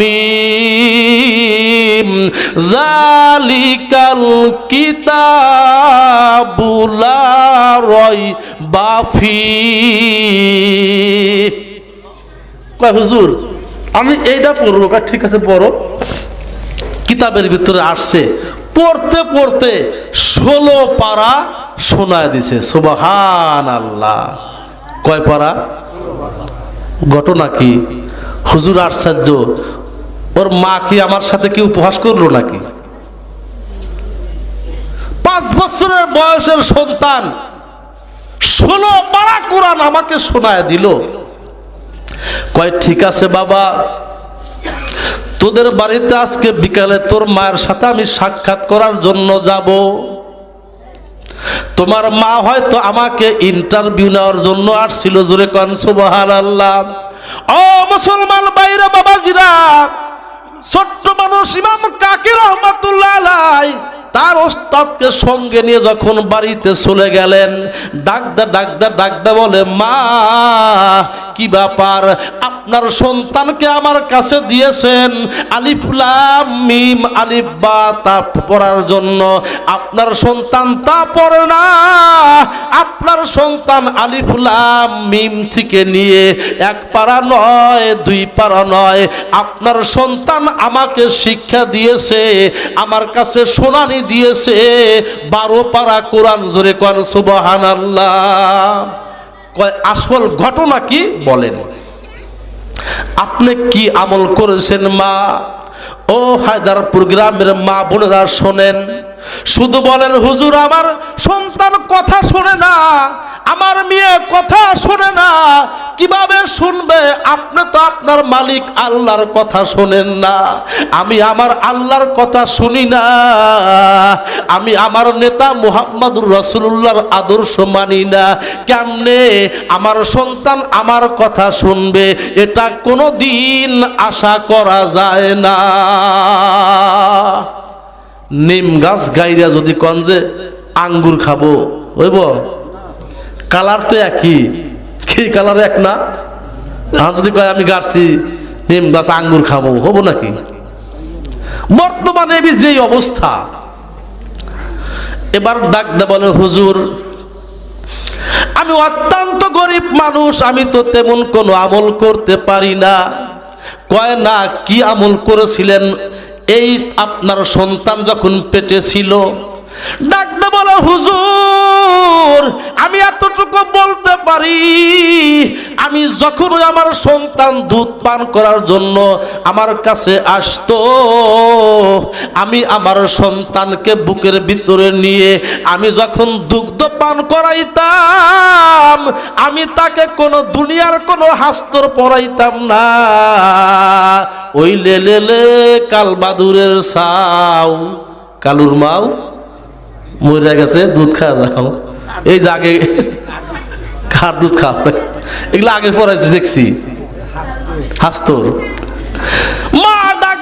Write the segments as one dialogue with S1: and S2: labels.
S1: মিম জালিকাল কিতাবুলা রয় বাফি কয়, হুজুর, আমি এইটা পড়ব ঠিক আছে, পড়ো। কিতাবের ভিতরে আসছে, পড়তে পড়তে ষোলো পারা শোনায় দিছে সুবাহান আল্লাহ কয় পারা? ঘটনা কি? হুজুর আশ্চর্য ওর মা কি আমার সাথে কি উপহাস করল নাকি? পাঁচ বছরের বয়সের সন্তান ষোলো পারা কোরআন আমাকে শোনায় দিল। কয়, ঠিক আছে বাবা, তোদের বাড়িতে আজকে বিকালে তোর মায়ের সাথে আমি সাক্ষাৎ করার জন্য যাব। তোমার মা হয়তো আমাকে ইন্টারভিউ নেওয়ার জন্য আসছিল জোরে কন সুবহান আল্লাহ ও মুসলমান বাইরে বাবাজিরা ছোট্ট মানুষ ইমাম কাকির রহমাতুল্লাহ তার ওস্তাদকে সঙ্গে নিয়ে যখন বাড়িতে চলে গেলেন, ডাকদা ডাকদা ডাকদা বলে, মা, কি ব্যাপার? আপনার সন্তানকে আমার কাছে দিয়েছেন। আলিফলাম মিম আলিফ বা তা পড়ার জন্য। আপনার সন্তান তা পড়ে না। আপনার সন্তান আলিফলাম মিম থেকে নিয়ে এক পারা নয়, দুই পারা নয়। আপনার সন্তান আমাকে শিক্ষা দিয়েছে। আমার কাছে শোনানি দিয়েছে। বারো পারা কোরআন জোরে কোরআন সুবহান কয়, আসল ঘটনা কি? বলেন। আপনি কি আমল করেছেন মা? ও হায়দারপুর গ্রামের মা বোনেরা শোনেন শুধু বলেন, হুজুর, আমার সন্তান কথা শোনে না, আমার মেয়ে কথা শোনে না। কীভাবে শুনবে? আপনি তো আপনার মালিক, আল্লাহর কথা শোনেন না। আমি আমার আল্লাহর কথা শুনি না। আমি আমার নেতা মুহাম্মদুর রসুল্লাহর আদর্শ মানি না। কেমনে? আমার সন্তান আমার কথা শুনবে। এটা কোনো দিন আশা করা যায় না। নিম গাছ গাইরা যদি কন যে আঙ্গুর খাব, হইব? কালার তো একই। কি কালার এক না? আর যদি কয় আমি গাছছি নিম গাছ আঙ্গুর খাব হব নাকি? বর্তমানে যেই অবস্থা, এবার ডাক দে বলে, হুজুর, আমি অত্যন্ত গরিব মানুষ, আমি তো তেমন কোনো আমল করতে পারি না। কয়, না, কি আমল করেছিলেন? এই আপনার সন্তান যখন পেটে ছিল ডাকতে বলো, হুজুর, আমি এতটুকু বলতে পারি, আমি যখন আমার সন্তান দুধ পান করার জন্য আমার কাছে আসতো, আমি আমার সন্তানকে বুকের ভিতরে নিয়ে, আমি যখন দুগ্ধ পান করাইতাম, আমি তাকে কোনো দুনিয়ার কোনো হাস্তর পরাইতাম না। ওই লেলে কালবাদুরের সাউ, কালুর মাও মরে গেছে, দুধ খাওয়া দাও এই যে আগে কার দুধ খাওয়া এগুলো আগে পরে দেখছি। হাস্তর। মা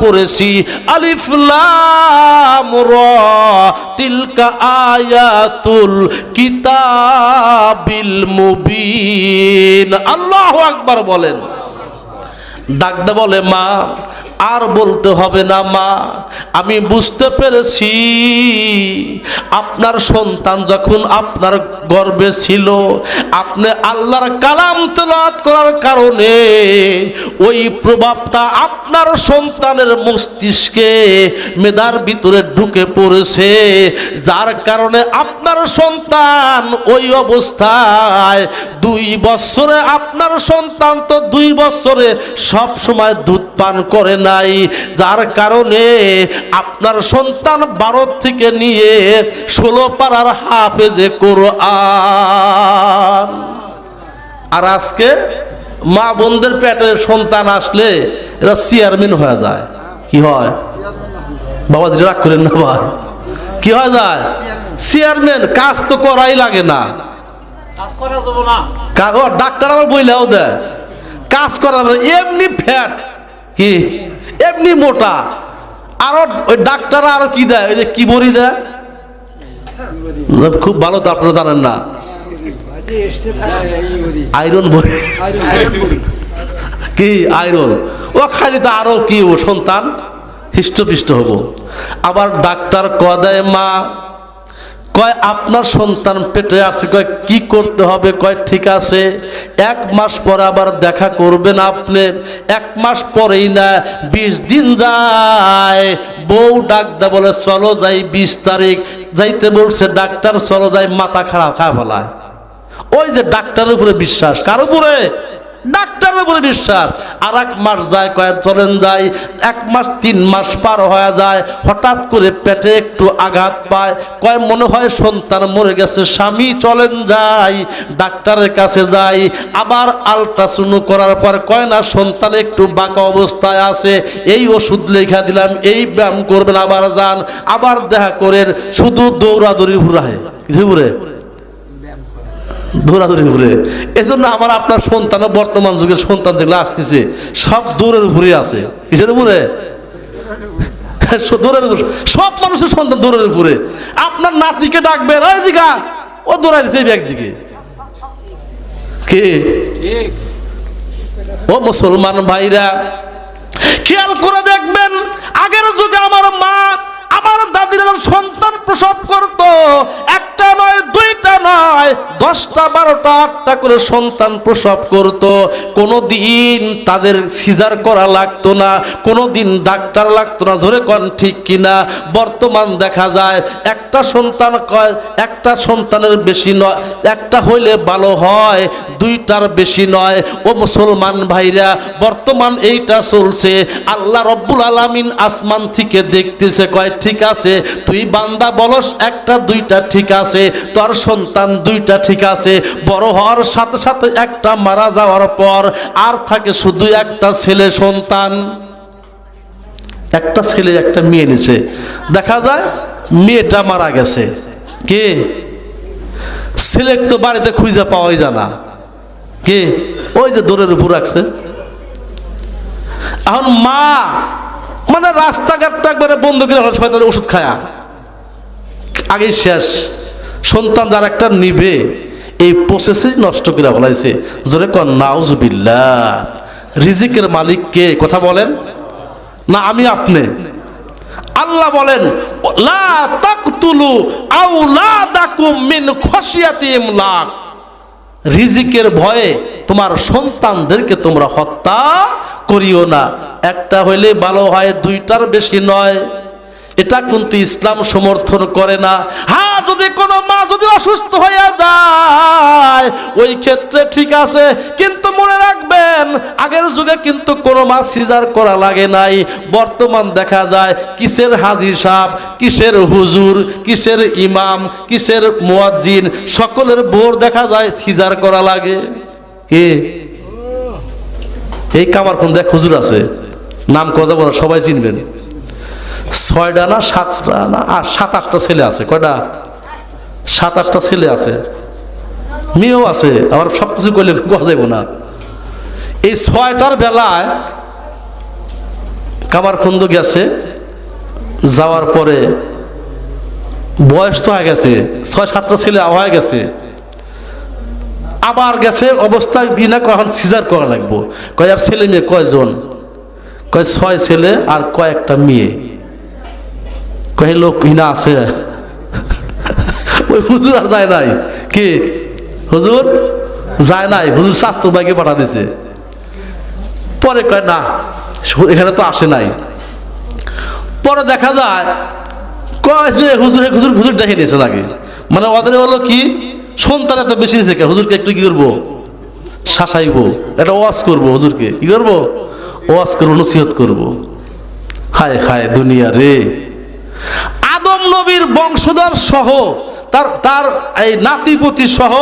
S1: পড়েছি আলিফলাম র তিলকা আয়াতুল কিতাবিল মুবিন। আল্লাহু আকবার বলেন। ডাকতে বলে মা আর বলতে হবে না, মা, আমি বুঝতে পেরেছি। আপনার সন্তান যখন আপনার গর্বে ছিল, আপনি আল্লাহর কালাম তেলাওয়াত করার কারণে ওই প্রভাবটা আপনার সন্তানের মস্তিষ্কে মেধার ভিতরে ঢুকে পড়েছে। যার কারণে আপনার সন্তান ওই অবস্থায় দুই বছরে, আপনার সন্তান তো দুই বছরে সব সময় দুধ পান করে নাই। যার কারণে আপনার সন্তান বারো থেকে নিয়ে ষোলো পাড়ার হাফেজে কোরআন। আর আজকে মা বোনদের পেটের সন্তান আসলে এরা চেয়ারম্যান হয়ে যায়। কি হয়? বাবা যদি রাগ করেন না কি হয় যায়? চেয়ারম্যান কাজ তো করাই লাগে না। ডাক্তার আবার বইলেও দেয়। কাজ করা এমনি ফ্যাট। কি? এমনি মোটা। আরও ওই ডাক্তার আরও কি দেয়? ওই যে কি বড়ি দেয়? খুব ভালো তো আপনারা জানেন না। আয়রন বড়ি কি আয়রন? ও খালি তো আরও কি ও সন্তান, হৃষ্টপৃষ্ট হব। আবার ডাক্তার কদায় মা কয়, আপনার সন্তান পেটে আছে, কয়, কি করতে হবে? কয়, ঠিক আছে, এক মাস পরে আবার দেখা করবেন আপনি। এক মাস পরেই না, বিশ দিন যায়। বউ ডাকদা বলে, চলো যাই বিশ তারিখ। যাইতে বলছে, ডাক্তার, চলো যাই, মাথা খারাপ খায় ফেলায় ওই যে ডাক্তারের উপরে বিশ্বাস, কার উপরে? ডাক্তারের উপরে বিশ্বাস। আর এক মাস যায়, কয়েক চলেন যায়, এক মাস, তিন মাস পার হয়ে যায়, হঠাৎ করে পেটে একটু আঘাত পায়। কয়, মনে হয় সন্তান মরে গেছে, স্বামী চলেন যাই, ডাক্তারের কাছে যাই। আবার আলট্রাসাউন্ড করার পর কয় না, সন্তান একটু বাঁকা অবস্থায় আছে, এই ওষুধ লেখা দিলাম, এই ব্যায়াম করবেন, আবার যান। আবার দেখা করেন, শুধু দৌড়াদৌড়ি ঘুরায় কিছু ঘুরে। দৌড়াদৌড়ি ঘুরে এজন্য আমার আপনার সন্তান, বর্তমান যুগের সন্তান যেগুলো আসতেছে, সব আছে। কিসের উপরে? সব মানুষের সন্তান আপনার নাতিকে ডাকবেন ওই ও দৌড়াই দিছে এই দিকে। কে? ও মুসলমান ভাইরা, খেয়াল করে দেখবেন, আগের যুগে আমার মা আমার দাদিরা সন্তান প্রসব করত। একটা নয়, দুইটা নয়, দশটা, বারোটা, আটটা করে সন্তান প্রসব করত। কোনো দিন তাদের সিজার করা লাগতো না কোনো দিন ডাক্তার লাগতো না ধরে কন ঠিক কিনা। বর্তমান দেখা যায়, একটা সন্তান কয়, একটা সন্তানের বেশি নয়, একটা হইলে ভালো হয়, দুইটার বেশি নয়। ও মুসলমান ভাইরা, বর্তমান এইটা চলছে। আল্লাহ রব্বুল আলামিন আসমান থেকে দেখতেছে, কয়, ঠিক আছে, তুই বান্দা বলস, একটা, দুইটা ঠিক আছে। তোর সন্তান দুইটা ঠিক আছে, বড় হওয়ার সাথে সাথে একটা মারা যাওয়ার পর আর থাকে শুধু একটা ছেলে সন্তান। একটা ছেলে, একটা মেয়ে নিছে। দেখা যায়, মেয়েটা মারা গেছে। কে? ছেলে তো বাড়িতে খুঁজে পাওয়াই জানা কে? ওই যে দৌড়ের উপর রাখছে। এখন মা মানে রাস্তাঘাট তো একবারে বন্ধ করে ওষুধ খায়া। আগেই শেষ। সন্তান যার একটা নিবে, এই প্রসেসে নষ্ট করে ফেলাইছে। জোরে কন, নাউজুবিল্লাহ। রিজিকের মালিক কে? কথা বলেন। না, আমি আপনি। আল্লাহ বলেন, লা তাকতুলু আউলাদাকুম মিন খশিয়াতি ইমলাক। রিজিকের ভয়ে তোমার সন্তানদেরকে তোমরা হত্যা করিও না। একটা হইলে ভালো হয়, দুইটার বেশি নয়। এটা কিন্তু ইসলাম সমর্থন করে না। হ্যাঁ যদি কোনো মা যদি অসুস্থ হয়ে যায়, ওই ক্ষেত্রে ঠিক আছে, কিন্তু মনে রাখবেন, আগের যুগে কিন্তু কোনো মা সিজার করা লাগে নাই। বর্তমান দেখা যায়, কিসের হাজির সাহ কিসের হুজুর, কিসের ইমাম, কিসের মুয়াজ্জিন, সকলের বোর দেখা যায় সিজার করা লাগে। কে? এই কামার কামারখন দেখ হুজুর আছে, নাম কথা বলা সবাই চিনবেন। ছয়টা না সাতটা না আর সাত, আটটা ছেলে আছে, কয়টা? সাত, আটটা ছেলে আছে। মেয়েও আছে, আবার সব কিছু করলে কোয়া যাইব না। এই ছয়টার বেলায় কামারখন্দ গেছে, যাওয়ার পরে বয়স তো হয়ে গেছে, ছয়, সাতটা ছেলে হয়ে গেছে। আবার গেছে অবস্থা বিনা কখন সিজার করা লাগবো। কয় আর ছেলে মেয়ে কয়জন? কয় ছয় ছেলে আর কয়েকটা মেয়ে। কয় লোক হিনা আছে। ওই হুজুর আর যায় নাই। কি? হুজুর? যায় নাই। হুজুর স্বাস্থ্য বাইকে পাঠা দিছে। পরে কয়, না, এখানে তো আসে নাই। পরে দেখা যায়, কয় যে হুজুর হুজুর হুজুর দেখে নিয়েছে নাকি। মানে ওদের হলো কি? সন্তান এত বেশি দিয়েছে হুজুরকে একটু কি করব? শাসাইবো। একটা ওয়াজ করব হুজুরকে। কি করব? ওয়াজ করব নসিহত করব। হায় হায়, দুনিয়া রে। আদম নবীর বংশধর সহ, তার তার এই নাতিপতি সহ,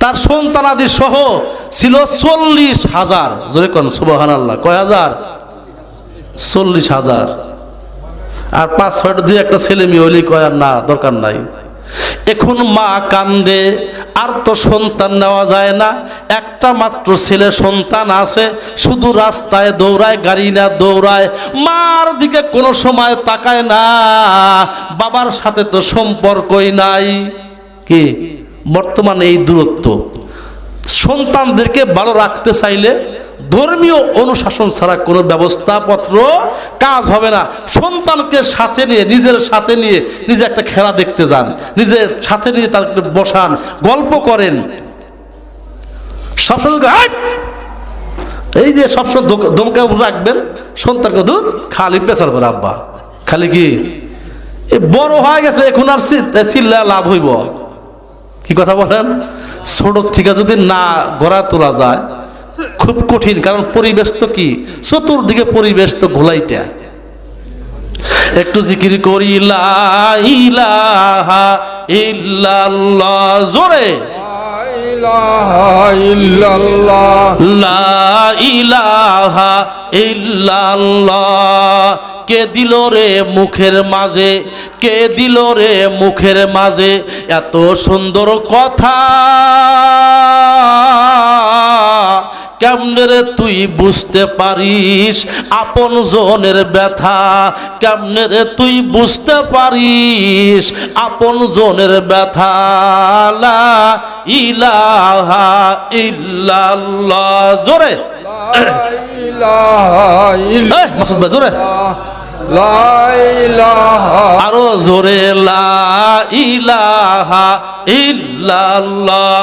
S1: তার সন্তানাদি সহ ছিল চল্লিশ হাজার। জোরে কন সুবাহান আল্লাহ কয় হাজার? চল্লিশ হাজার। আর পাঁচ, ছয়টা, দুই একটা ছেলে মেয়ে হইলেই কয় আর না, দরকার নাই। এখন মা কান্দে, আর তো সন্তান নেওয়া যায় না। একটা মাত্র ছেলে সন্তান আছে, শুধু রাস্তায় দৌড়ায়, গাড়ি না দৌড়ায়। মার দিকে কোনো সময় তাকায় না, বাবার সাথে তো সম্পর্কই নাই। কি? বর্তমানে এই দূরত্ব। সন্তানদেরকে ভালো রাখতে চাইলে ধর্মীয় অনুশাসন ছাড়া কোনো ব্যবস্থাপত্র কাজ হবে না। সন্তানকে সাথে নিয়ে, নিজের সাথে নিয়ে, নিজে একটা খেলা দেখতে যান। নিজের সাথে নিয়ে তাদেরকে বসান, গল্প করেন। সবসময়! এই যে সবসময় দমকা রাখবেন, সন্তানকে দুধ খালি পেশার করে, আব্বা। খালি কি? বড় হয়ে গেছে, এখন আর চিল্লা লাভ হইব। কি কথা বলেন? ছোট থেকে যদি না গড়া তোলা যায় খুব কঠিন, কারণ পরিবেশ তো কি? চতুর্দিকে পরিবেশ তো ঘোলাইটা। একটু জিকির করি জোরে।
S2: ইলাহা
S1: কে দিল রে মুখের মাঝে? কে দিল রে মুখের মাঝে? এত সুন্দর কথা। কেমনে রে তুই বুঝতে পারিস? আপন জনের ব্যথা কেমনে রে তুই বুঝতে পারিস? আপন জনের ব্যথা, লা ইলাহা ইল্লাল্লাহ। জোরে। জোরে। আরও জোরে, লা ইলাহা ইল্লাল্লাহ।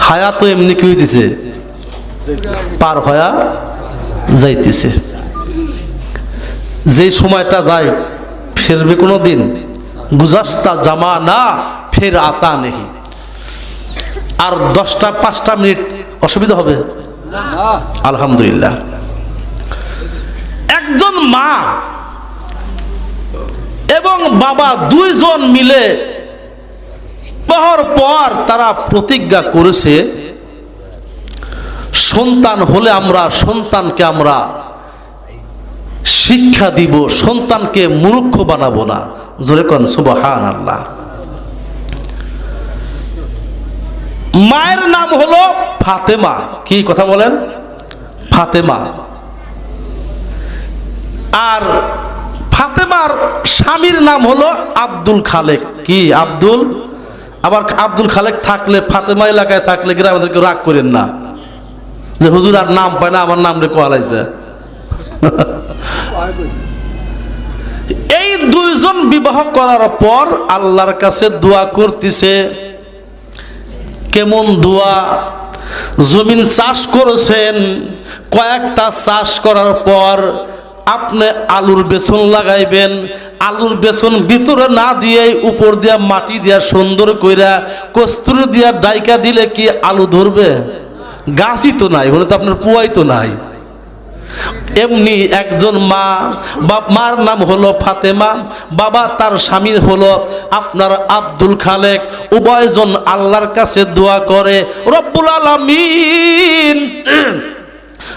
S1: হায়া তো এমনি কি হইতেছে? পার হয়া যাইতেছে। যে সময়টা যায়, ফেরবে কোনো দিন। গুজাস্তা জামা না, ফের আতা নেহি। আর দশটা, পাঁচটা মিনিট অসুবিধা হবে? আলহামদুলিল্লাহ। একজন মা এবং বাবা দুইজন মিলে পর পর তারা প্রতিজ্ঞা করেছে, সন্তান হলে আমরা সন্তানকে আমরা শিক্ষা দিব, সন্তানকে মূর্খ বানাবো না। জোরে কন সুবহান আল্লাহ মায়ের নাম হলো ফাতেমা। কি কথা বলেন? ফাতেমা। আর ফাতেমার স্বামীর নাম হলো আব্দুল খালেক। কি আব্দুল? আবার আব্দুল খালেক থাকলে, ফাতেমা এলাকায় থাকলে গ্রামেদেরকে রাগ করেন না। যে হুজুর আর নাম পায় না, আমার নাম রে কোয়ালাইছে এই দুইজন বিবাহ করার পর আল্লাহর কাছে দোয়া করতেছে। কেমন দোয়া? জমিন চাষ করেছেন, কয়েকটা চাষ করার পর আপনি আলুর বেসন লাগাইবেন, আলুর বেসন ভিতরে না দিয়ে, উপর দিয়া মাটি দিয়া সুন্দর কইরা কস্তুরি দিয়া ডাইকা দিলে কি আলু ধরবে? গাছই তো নাই, হলে তো আপনার পুয়াই তো নাই। এমনি একজন মা বা- মার নাম হলো ফাতেমা, বাবা তার স্বামী হলো আপনার আব্দুল খালেক। উভয়জন আল্লাহর কাছে দোয়া করে, রব্বুল আলামিন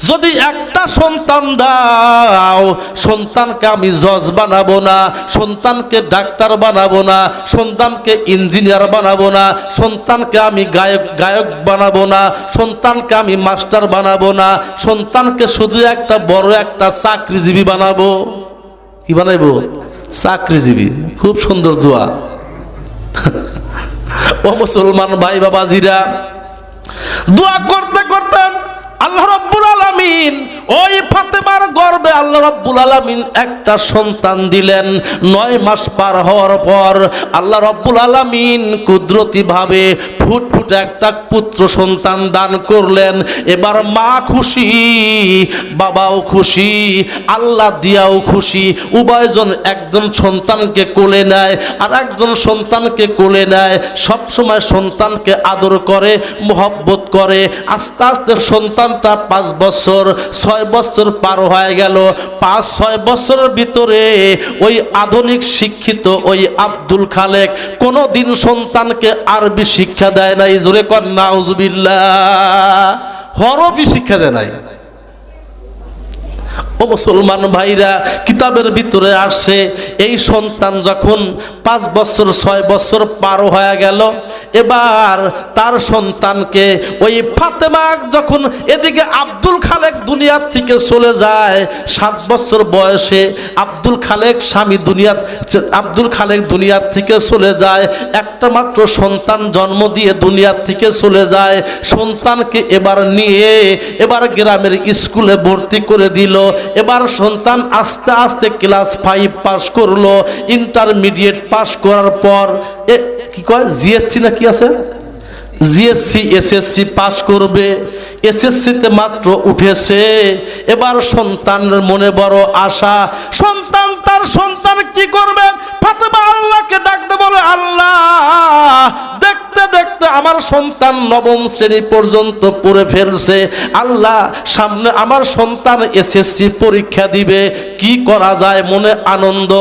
S1: যদি একটা সন্তান দাও, সন্তানকে আমি জজ বানাবো না, সন্তানকে ডাক্তার বানাবো না, সন্তানকে ইঞ্জিনিয়ার বানাবো না, সন্তানকে আমি গায়ক গায়ক বানাবো না, সন্তানকে আমি মাস্টার বানাবো না, সন্তানকে শুধু একটা বড় একটা চাকরিজীবী বানাবো। কি বানাইবো? চাকরিজীবী। খুব সুন্দর দোয়া। ও মুসলমান ভাই বাবাজিরা দোয়া করতে করতে আল্লাহ রব্বুল আলামিন ওই ফাতেমার গর্বে আল্লাহ রাব্বুল আলামিন একটা সন্তান দিলেন। নয় মাস পার হওয়ার পর আল্লাহ রাব্বুল আলামিন কুদরতি ভাবে ফুটফুটে একটা পুত্র সন্তান দান করলেন। এবার মা খুশি, বাবাও খুশি, আল্লাহ দিয়াও খুশি। উভয়জন একজন সন্তানকে কোলে নেয় আর একজন সন্তানকে কোলে নেয়। সব সময় সন্তানকে আদর করে, মোহব্বত করে। আস্তে আস্তে সন্তানটা পাঁচ বছর, ছয় বছর পার হয়ে গেল। পাঁচ ছয় বছরের ভিতরে ওই আধুনিক শিক্ষিত ওই আব্দুল খালেক কোনো দিন সন্তানকে আরবি শিক্ষা দেয় নাই। জোরে কর নাউজুবিল্লাহ। হরবি শিক্ষা দেয় নাই। ও মুসলমান ভাইরা, কিতাবের ভিতরে আসছে এই সন্তান যখন পাঁচ বছর, ছয় বছর পার হয়ে গেল, এবার তার সন্তানকে ওই ফাতেমা যখন এদিকে আব্দুল খালেক দুনিয়ার থেকে চলে যায়, সাত বছর বয়সে আব্দুল খালেক স্বামী দুনিয়ার, আব্দুল খালেক দুনিয়ার থেকে চলে যায়, একটা মাত্র সন্তান জন্ম দিয়ে দুনিয়ার থেকে চলে যায়, সন্তানকে এবার নিয়ে এবার গ্রামের স্কুলে ভর্তি করে দিল, এবার সন্তান আস্তে আস্তে ক্লাস ফাইভ পাস করল ইন্টারমিডিয়েট পাশ করার পর কি কয়? জিএসসি না কি আছে? জিএসসি এসএসসি পাশ করবে। এসএসসিতে মাত্র উঠেছে। এবার সন্তানের মনে বড় আশা। সন্তান তার সন্তান কি করবে? ফাতেমা আল্লাহকে ডাকতে বলে, আল্লাহ, দেখতে দেখতে আমার সন্তান নবম শ্রেণি পর্যন্ত পড়ে ফেলছে। আল্লাহ, সামনে আমার সন্তান এসএসসি পরীক্ষা দিবে। কি করা যায়? মনে আনন্দ।